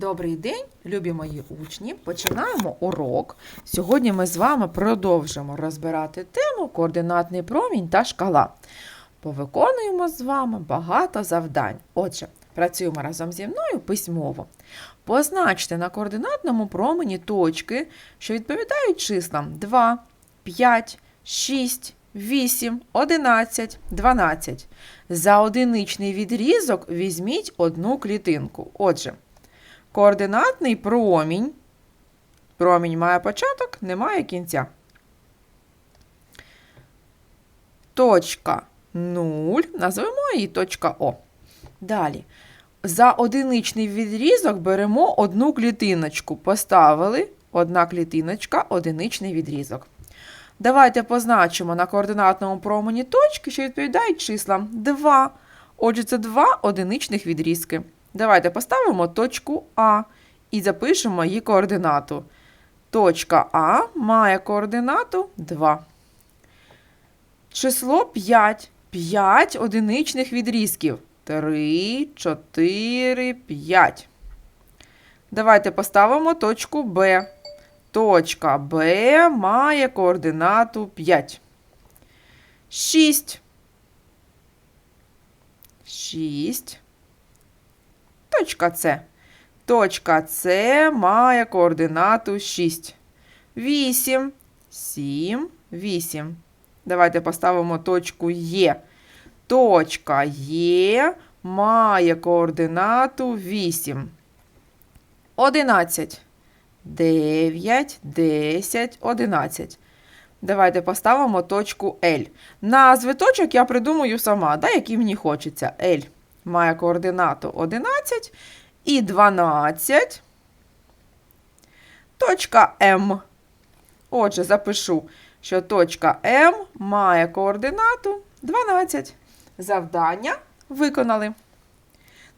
Добрий день, любі мої учні. Починаємо урок. Сьогодні ми з вами продовжимо розбирати тему координатний промінь та шкала. Повиконуємо з вами багато завдань. Отже, працюємо разом зі мною письмово. Позначте на координатному промені точки, що відповідають числам 2, 5, 6, 8, 11, 12. За одиничний відрізок візьміть одну клітинку. Отже, координатний промінь. Промінь має початок, не має кінця. Точка 0. Назвемо її точка О. Далі. За одиничний відрізок беремо одну клітиночку. Поставили одна клітиночка, одиничний відрізок. Давайте позначимо на координатному промені точки, що відповідають числам 2. Отже, це два одиничних відрізки. Давайте поставимо точку А і запишемо її координату. Точка А має координату 2. Число 5. 5 одиничних відрізків. 3, 4, 5. Давайте поставимо точку Б. Точка Б має координату 5. 6. 6. Точка С. Точка С має координату 6. 8. 7, 8. Давайте поставимо точку Е. Точка Е має координату 8. 11. 9, 10, 11. Давайте поставимо точку L. Назви точок я придумаю сама, да, які мені хочеться. L має координату 11 і 12. Точка М. Отже, запишу, що точка М має координату 12. Завдання виконали.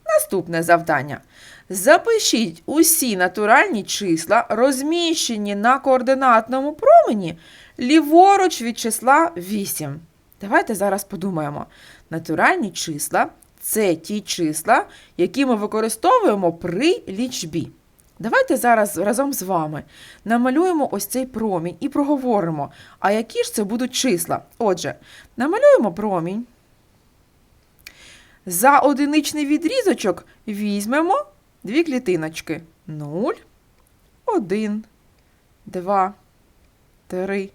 Наступне завдання. Запишіть усі натуральні числа, розміщені на координатному промені, ліворуч від числа 8. Давайте зараз подумаємо. Натуральні числа це ті числа, які ми використовуємо при лічбі. Давайте зараз разом з вами намалюємо ось цей промінь і проговоримо, а які ж це будуть числа. Отже, намалюємо промінь. За одиничний відрізочок візьмемо дві клітиночки. 0, 1, 2, 3,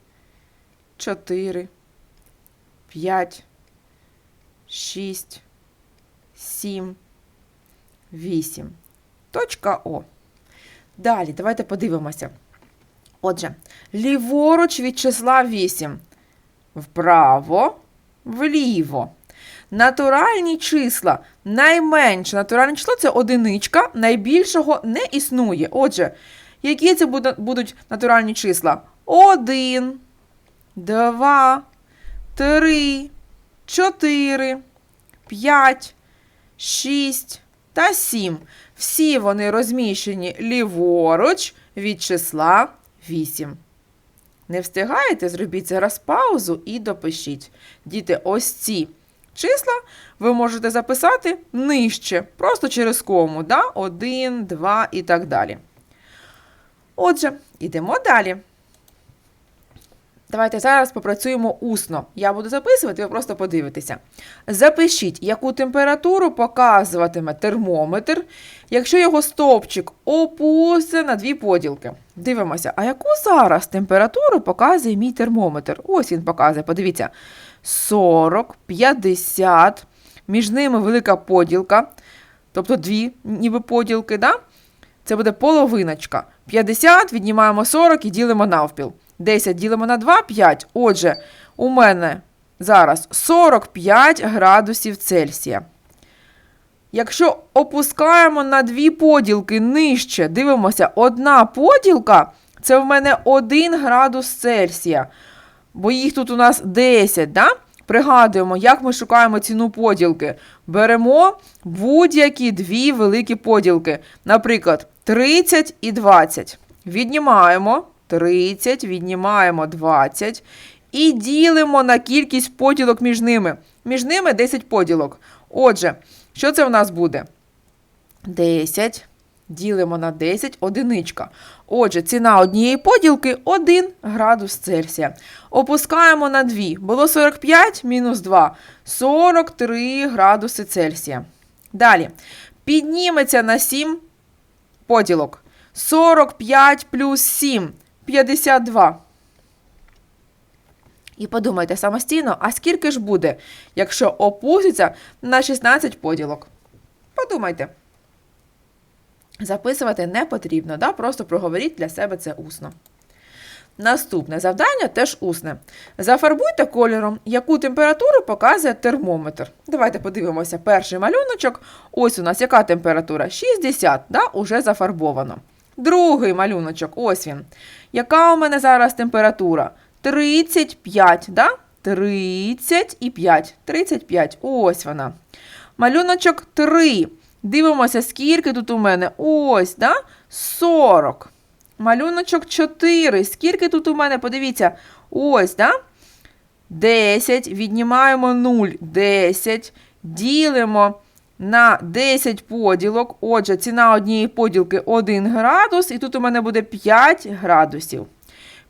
4, 5, 6, 7, 8. Точка О. Далі, давайте подивимося. Отже, ліворуч від числа 8. Вправо, вліво. Натуральні числа. Найменше натуральне число це одиничка, найбільшого не існує. Отже, які це будуть натуральні числа? 1, 2, 3, 4, 5, 6 та 7. Всі вони розміщені ліворуч від числа 8. Не встигаєте? Зробіть зараз паузу і допишіть. Діти, ось ці числа ви можете записати нижче, просто через кому. Да? 1, 2 і так далі. Отже, йдемо далі. Давайте зараз попрацюємо усно. Я буду записувати, ви просто подивитеся. Запишіть, яку температуру показуватиме термометр, якщо його стовпчик опуститься на дві поділки. Дивимося, а яку зараз температуру показує мій термометр? Ось він показує, подивіться. 40, 50, між ними велика поділка, тобто дві ніби поділки, да? це буде половиночка. 50 віднімаємо 40 і ділимо навпіл. 10 ділимо на 2, 5. Отже, у мене зараз 45 градусів Цельсія. Якщо опускаємо на дві поділки нижче, дивимося, одна поділка це в мене 1 градус Цельсія. Бо їх тут у нас 10, да? Пригадуємо, як ми шукаємо ціну поділки. Беремо будь-які дві великі поділки. Наприклад, 30 і 20. Віднімаємо 30, віднімаємо 20 і ділимо на кількість поділок між ними. Між ними 10 поділок. Отже, що це в нас буде? 10 ділимо на 10 одиничка. Отже, ціна однієї поділки 1 градус Цельсія. Опускаємо на 2. Було 45 мінус 2. 43 градуси Цельсія. Далі. Підніметься на 7 поділок. 45 плюс 7 52. І подумайте самостійно, а скільки ж буде, якщо опуститься на 16 поділок? Подумайте. Записувати не потрібно, да? просто проговоріть для себе це усно. Наступне завдання теж усне. Зафарбуйте кольором, яку температуру показує термометр. Давайте подивимося перший малюночок. Ось у нас яка температура? 60, да? уже зафарбовано. Другий малюночок, ось він. Яка у мене зараз температура? 35, да? 35. 35. Ось вона. Малюночок 3. Дивимося, скільки тут у мене. Ось, да? 40. Малюночок 4. Скільки тут у мене? Подивіться. Ось, да? 10. Віднімаємо 0. 10. Ділимо на 10 поділок. Отже, ціна однієї поділки 1 градус. І тут у мене буде 5 градусів.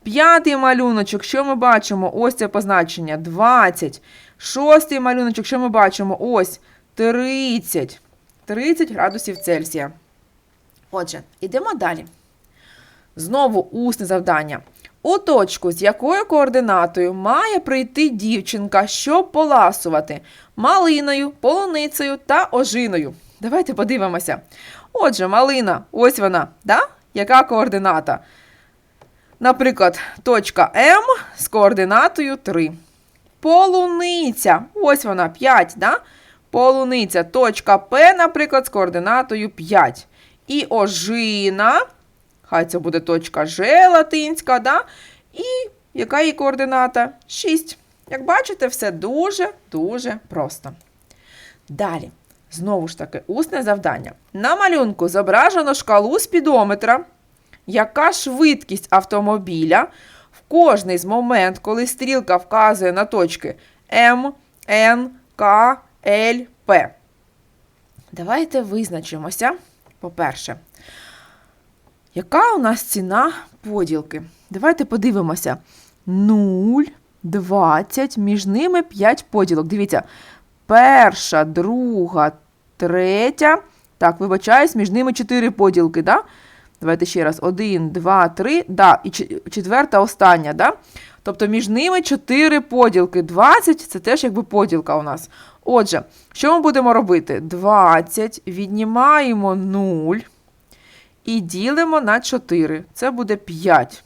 П'ятий малюночок, що ми бачимо? Ось це позначення 20. Шостий малюночок, що ми бачимо? Ось 30. 30 градусів Цельсія. Отже, йдемо далі. Знову усне завдання. У точку, з якою координатою має прийти дівчинка, щоб поласувати малиною, полуницею та ожиною. Давайте подивимося. Отже, малина, ось вона, да? яка координата? Наприклад, точка М з координатою 3. Полуниця. Ось вона 5, да? Полуниця. Точка П, наприклад, з координатою 5. І ожина. Хай це буде точка Ж латинська, да? І яка її координата? 6. Як бачите, все дуже-дуже просто. Далі. Знову ж таки, усне завдання. На малюнку зображено шкалу спідометра яка швидкість автомобіля в кожний з момент, коли стрілка вказує на точки М, Н, К, Л, П. Давайте визначимося, по-перше, яка у нас ціна поділки? Давайте подивимося. 0, 20, між ними 5 поділок. Дивіться, перша, друга, третя. Так, вибачаюсь, між ними 4 поділки. Да? Давайте ще раз. Один, два, три. Да, І четверта остання. Да? Тобто між ними 4 поділки. 20 це теж якби поділка у нас. Отже, що ми будемо робити? 20 віднімаємо 0 і ділимо на 4. Це буде 5.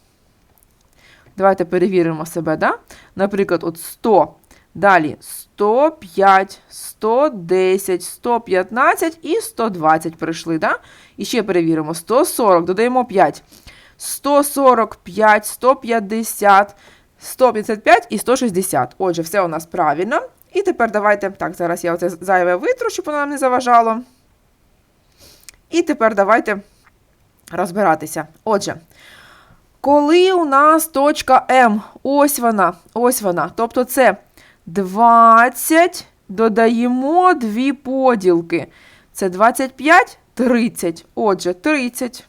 Давайте перевіримо себе. да? Наприклад, от 100. Далі 105, 110, 115 і 120 прийшли. Да? І ще перевіримо: 140, додаємо 5. 145, 150, 155 і 160. Отже, все у нас правильно. І тепер давайте. Так, зараз я оце зайве витру, щоб воно нам не заважало. І тепер давайте розбиратися. Отже, коли у нас точка М, ось вона, ось вона. Тобто це 20 додаємо дві поділки. Це 25, 30. Отже, 30.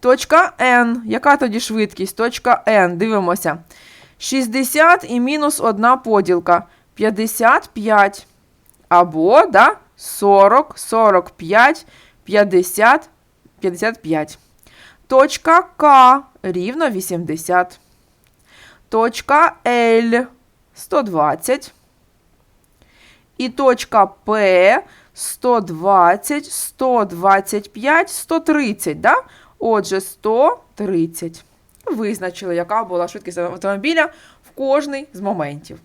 Точка N. Яка тоді швидкість? Точка N. Дивимося. 60 і мінус одна поділка. 55. Або, да, 40, 45, 50, 55. Точка К рівно 80. Точка L 120. І точка П 120, 125, 130. Да? Отже, 130. Визначили, яка була швидкість автомобіля в кожний з моментів.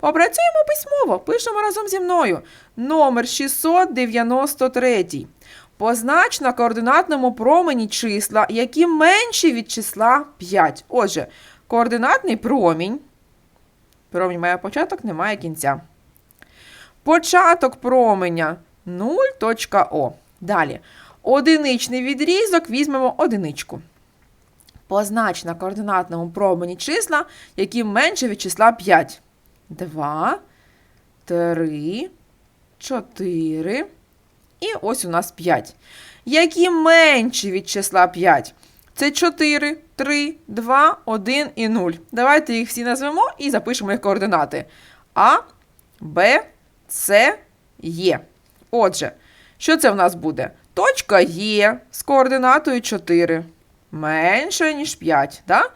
Попрацюємо письмово. Пишемо разом зі мною. Номер 693. Познач на координатному промені числа, які менші від числа 5. Отже, координатний промінь. Промінь має початок, немає кінця. Початок променя 0.O. Далі. Одиничний відрізок візьмемо одиничку. Познач на координатному промені числа, які менше від числа 5. 2, 3, 4, і ось у нас 5. Які менші від числа 5? Це 4, 3, 2, 1 і 0. Давайте їх всі назвемо і запишемо їх координати. А, Б, С, Є. Отже, що це в нас буде? Точка Є з координатою 4. Менше, ніж 5. Да?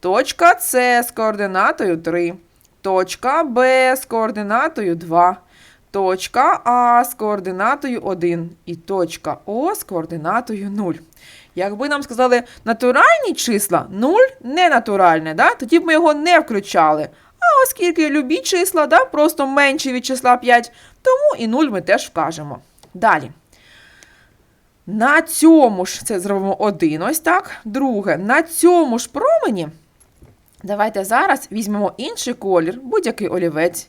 Точка С з координатою 3. Точка Б з координатою 2. Точка А з координатою 1. І точка О з координатою 0. Якби нам сказали натуральні числа, 0 ненатуральне, да? тоді б ми його не включали. А оскільки любі числа, да, просто менші від числа 5, тому і 0 ми теж вкажемо. Далі. На цьому ж це зробимо один ось так. Друге, на цьому ж промені. Давайте зараз візьмемо інший колір, будь-який олівець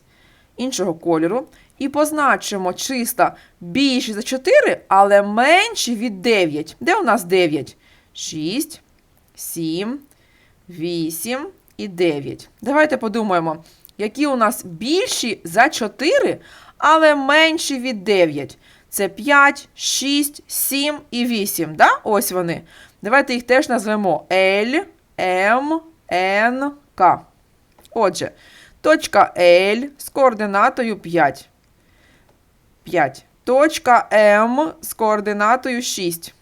іншого кольору, і позначимо числа більші за 4, але менші від 9. Де у нас 9? 6, 7, 8 і 9. Давайте подумаємо, які у нас більші за 4, але менші від 9. Це 5, 6, 7 і 8. Да? Ось вони. Давайте їх теж назвемо L, M, N, K. Отже, точка L з координатою 5. 5. Точка М з координатою 6.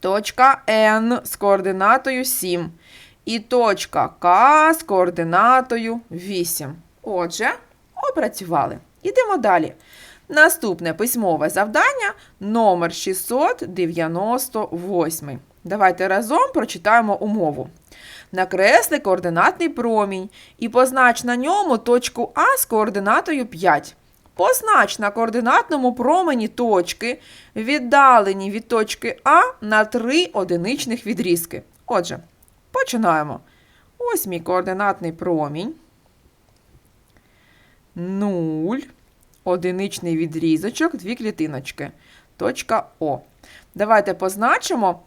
Точка N з координатою 7. І точка К з координатою 8. Отже, опрацювали. Ідемо далі. Наступне письмове завдання номер 698. Давайте разом прочитаємо умову. Накресли координатний промінь і познач на ньому точку А з координатою 5. Познач на координатному промені точки, віддалені від точки А на 3 одиничних відрізки. Отже, починаємо. Ось мій координатний промінь. 0, одиничний відрізочок, дві клітиночки. Точка О. Давайте позначимо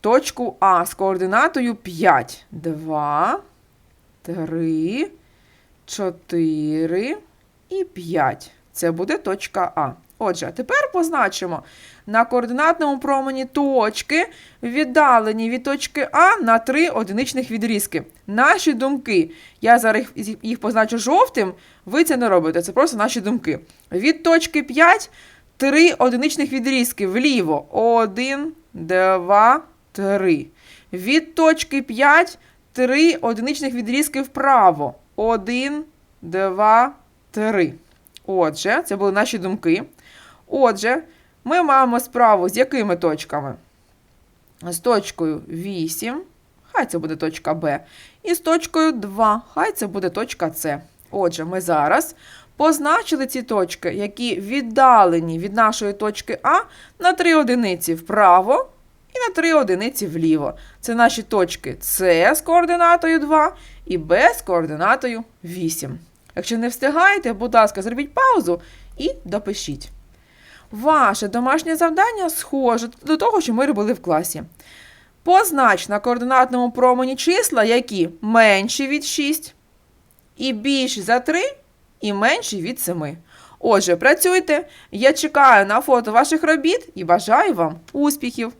точку А з координатою 5. 2, 3, 4 і 5. Це буде точка А. Отже, тепер позначимо на координатному промені точки, віддалені від точки А на 3 одиничних відрізки. Наші думки. Я зараз їх- позначу жовтим, ви це не робите, це просто наші думки. Від точки 5 3 одиничних відрізки вліво. 1, 2, 3. Від точки 5 3 одиничних відрізки вправо. 1, 2, 3. Отже, це були наші думки. Отже, ми маємо справу з якими точками? З точкою 8, хай це буде точка Б. І з точкою 2, хай це буде точка С. Отже, ми зараз позначили ці точки, які віддалені від нашої точки А на 3 одиниці вправо і на 3 одиниці вліво. Це наші точки С з координатою 2 і Б з координатою 8. Якщо не встигаєте, будь ласка, зробіть паузу і допишіть. Ваше домашнє завдання схоже до того, що ми робили в класі. Познач на координатному промені числа, які менші від 6, і більші за 3, і менші від 7. Отже, працюйте. Я чекаю на фото ваших робіт і бажаю вам успіхів!